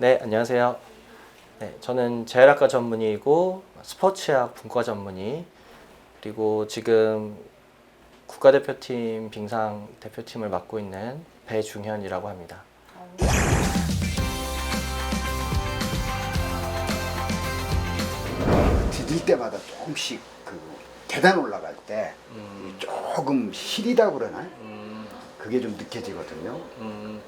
네, 안녕하세요. 네, 저는 재활학과 전문의이고 스포츠학 분과 전문의 그리고 지금 국가대표팀 빙상 대표팀을 맡고 있는 배중현이라고 합니다. 디딜 때마다 조금씩 그 계단 올라갈 때 음, 조금 시리다 그러나 음, 그게 좀 느껴지거든요. 음,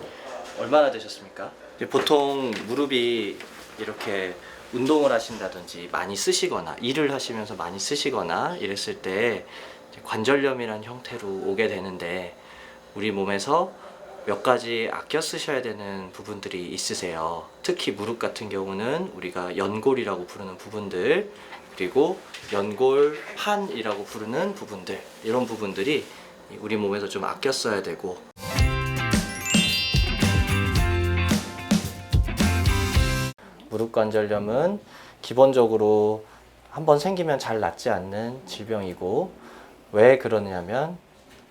얼마나 되셨습니까? 보통 무릎이 이렇게 운동을 하신다든지 많이 쓰시거나 일을 하시면서 많이 쓰시거나 이랬을 때 이제 관절염이라는 형태로 오게 되는데 우리 몸에서 몇 가지 아껴 쓰셔야 되는 부분들이 있으세요. 특히 무릎 같은 경우는 우리가 연골이라고 부르는 부분들 그리고 연골 판이라고 부르는 부분들 이런 부분들이 우리 몸에서 좀 아껴 써야 되고 무릎 관절염은 기본적으로 한번 생기면 잘 낫지 않는 질병이고 왜 그러냐면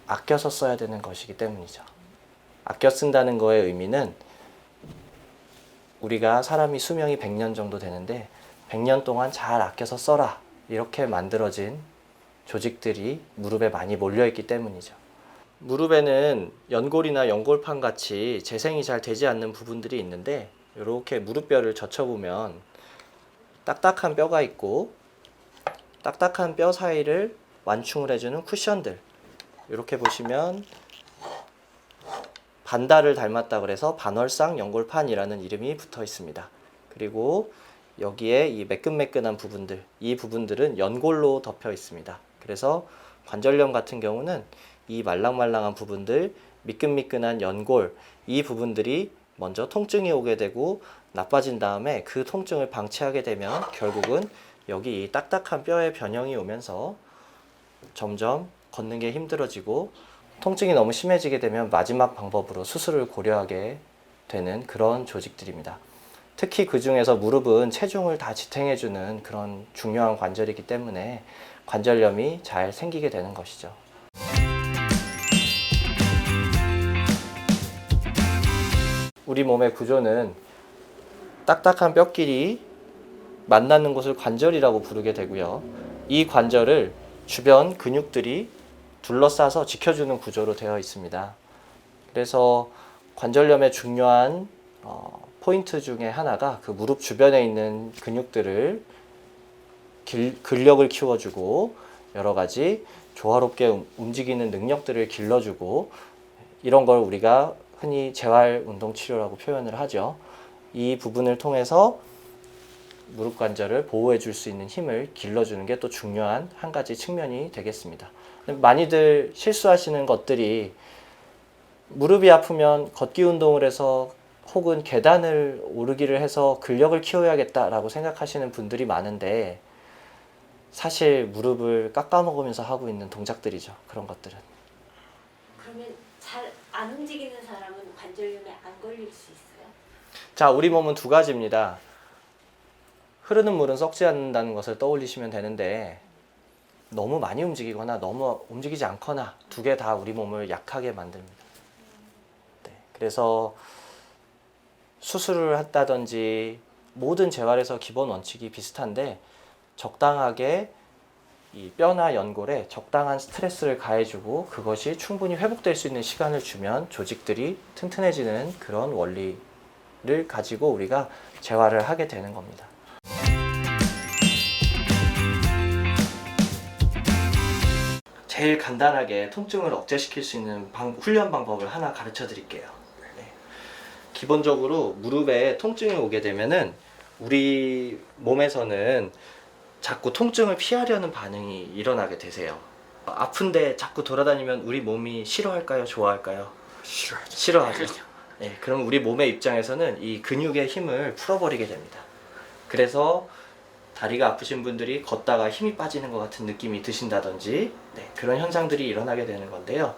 아껴서 써야 되는 것이기 때문이죠. 아껴 쓴다는 거의 의미는 우리가 사람이 수명이 100년 정도 되는데 100년 동안 잘 아껴서 써라 이렇게 만들어진 조직들이 무릎에 많이 몰려 있기 때문이죠. 무릎에는 연골이나 연골판 같이 재생이 잘 되지 않는 부분들이 있는데 이렇게 무릎뼈를 젖혀보면 딱딱한 뼈가 있고 딱딱한 뼈 사이를 완충을 해주는 쿠션들 이렇게 보시면 반달을 닮았다 그래서 반월상 연골판이라는 이름이 붙어 있습니다. 그리고 여기에 이 매끈매끈한 부분들, 이 부분들은 연골로 덮여 있습니다. 그래서 관절염 같은 경우는 이 말랑말랑한 부분들, 미끈미끈한 연골, 이 부분들이 먼저 통증이 오게 되고 나빠진 다음에 그 통증을 방치하게 되면 결국은 여기 이 딱딱한 뼈의 변형이 오면서 점점 걷는 게 힘들어지고 통증이 너무 심해지게 되면 마지막 방법으로 수술을 고려하게 되는 그런 조직들입니다. 특히 그 중에서 무릎은 체중을 다 지탱해주는 그런 중요한 관절이기 때문에 관절염이 잘 생기게 되는 것이죠. 우리 몸의 구조는 딱딱한 뼈끼리 만나는 곳을 관절이라고 부르게 되고요. 이 관절을 주변 근육들이 둘러싸서 지켜주는 구조로 되어 있습니다. 그래서 관절염의 중요한 어, 포인트 중에 하나가 그 무릎 주변에 있는 근육들을 길- 근력을 키워주고 여러 가지 조화롭게 움- 움직이는 능력들을 길러주고 이런 걸 우리가 흔히 재활 운동 치료라고 표현을 하죠. 이 부분을 통해서 무릎 관절을 보호해 줄 수 있는 힘을 길러주는 게 또 중요한 한 가지 측면이 되겠습니다. 많이들 실수하시는 것들이 무릎이 아프면 걷기 운동을 해서 혹은 계단을 오르기를 해서 근력을 키워야겠다라고 생각하시는 분들이 많은데 사실 무릎을 깎아먹으면서 하고 있는 동작들이죠. 그런 것들은. 그러면 잘 안 움직이는 사람은 관절염에 안 걸릴 수 있어요? 자, 우리 몸은 두 가지입니다. 흐르는 물은 썩지 않는다는 것을 떠올리시면 되는데 너무 많이 움직이거나 너무 움직이지 않거나 두 개 다 우리 몸을 약하게 만듭니다. 네, 그래서 수술을 했다든지 모든 재활에서 기본 원칙이 비슷한데 적당하게 이 뼈나 연골에 적당한 스트레스를 가해주고 그것이 충분히 회복될 수 있는 시간을 주면 조직들이 튼튼해지는 그런 원리를 가지고 우리가 재활을 하게 되는 겁니다. 제일 간단하게 통증을 억제시킬 수 있는 방- 훈련 방법을 하나 가르쳐 드릴게요. 네. 기본적으로 무릎에 통증이 오게 되면은 우리 몸에서는 자꾸 통증을 피하려는 반응이 일어나게 되세요. 아픈데 자꾸 돌아다니면 우리 몸이 싫어할까요? 좋아할까요? 싫어하죠. 싫어하죠. 네, 그럼 우리 몸의 입장에서는 이 근육의 힘을 풀어버리게 됩니다. 그래서 다리가 아프신 분들이 걷다가 힘이 빠지는 것 같은 느낌이 드신다든지 네, 그런 현상들이 일어나게 되는 건데요.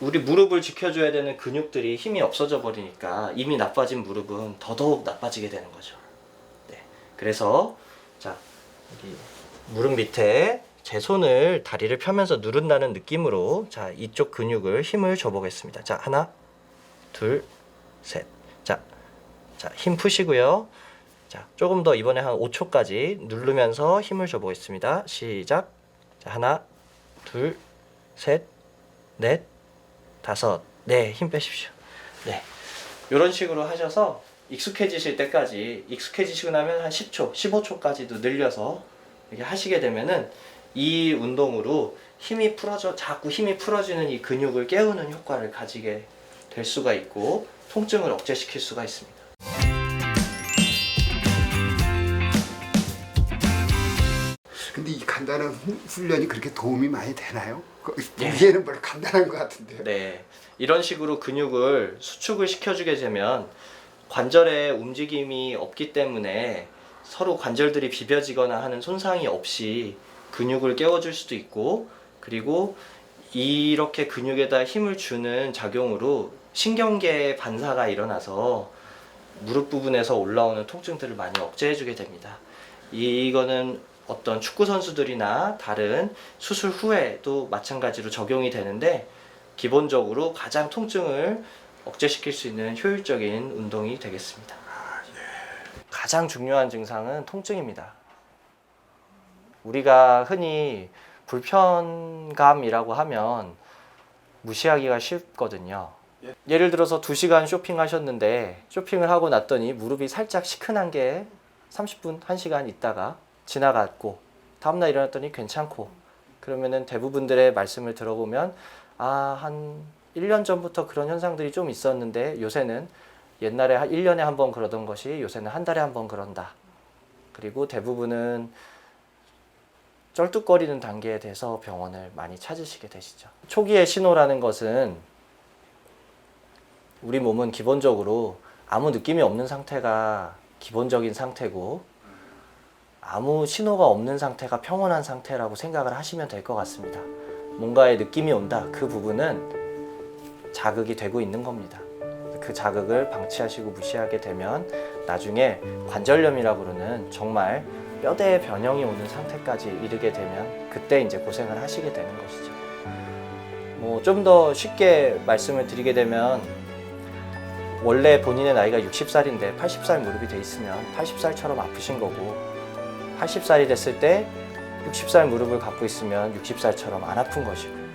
우리 무릎을 지켜줘야 되는 근육들이 힘이 없어져 버리니까 이미 나빠진 무릎은 더더욱 나빠지게 되는 거죠. 네, 그래서 자 여기 무릎 밑에 제 손을 다리를 펴면서 누른다는 느낌으로 자 이쪽 근육을 힘을 줘보겠습니다. 자 하나, 둘, 셋. 자 자, 힘 푸시고요. 자, 조금 더 이번에 한 5초까지 누르면서 힘을 줘 보겠습니다. 시작. 자, 하나, 둘, 셋, 넷, 다섯. 네, 힘 빼십시오. 네. 이런 식으로 하셔서 익숙해지실 때까지 익숙해지시고 나면 한 10초, 15초까지도 늘려서 이렇게 하시게 되면은 이 운동으로 힘이 풀어져 자꾸 힘이 풀어지는 이 근육을 깨우는 효과를 가지게 될 수가 있고 통증을 억제시킬 수가 있습니다. 근데 이 간단한 후- 훈련이 그렇게 도움이 많이 되나요? 그- 예. 보기에는 뭘 간단한 것 같은데요. 네. 이런 식으로 근육을 수축을 시켜주게 되면 관절의 움직임이 없기 때문에 서로 관절들이 비벼지거나 하는 손상이 없이 근육을 깨워줄 수도 있고 그리고 이렇게 근육에다 힘을 주는 작용으로 신경계 반사가 일어나서 무릎 부분에서 올라오는 통증들을 많이 억제해주게 됩니다. 이거는 어떤 축구 선수들이나 다른 수술 후에도 마찬가지로 적용이 되는데 기본적으로 가장 통증을 억제시킬 수 있는 효율적인 운동이 되겠습니다. 가장 중요한 증상은 통증입니다. 우리가 흔히 불편감이라고 하면 무시하기가 쉽거든요. 예를 들어서 2시간 쇼핑하셨는데 쇼핑을 하고 났더니 무릎이 살짝 시큰한 게 30분, 1시간 있다가 지나갔고 다음날 일어났더니 괜찮고 그러면은 대부분들의 말씀을 들어보면 아, 한 1년 전부터 그런 현상들이 좀 있었는데 요새는 옛날에 한 1년에 한 번 그러던 것이 요새는 한 달에 한 번 그런다. 그리고 대부분은 쩔뚝거리는 단계에 대해서 병원을 많이 찾으시게 되시죠. 초기의 신호라는 것은 우리 몸은 기본적으로 아무 느낌이 없는 상태가 기본적인 상태고 아무 신호가 없는 상태가 평온한 상태라고 생각을 하시면 될 것 같습니다. 뭔가의 느낌이 온다. 그 부분은 자극이 되고 있는 겁니다. 그 자극을 방치하시고 무시하게 되면 나중에 관절염이라 부르는 정말 뼈대의 변형이 오는 상태까지 이르게 되면 그때 이제 고생을 하시게 되는 것이죠. 뭐 좀 더 쉽게 말씀을 드리게 되면 원래 본인의 나이가 60살인데 80살 무릎이 돼 있으면 80살처럼 아프신 거고 80살이 됐을 때 60살 무릎을 갖고 있으면 60살처럼 안 아픈 것이고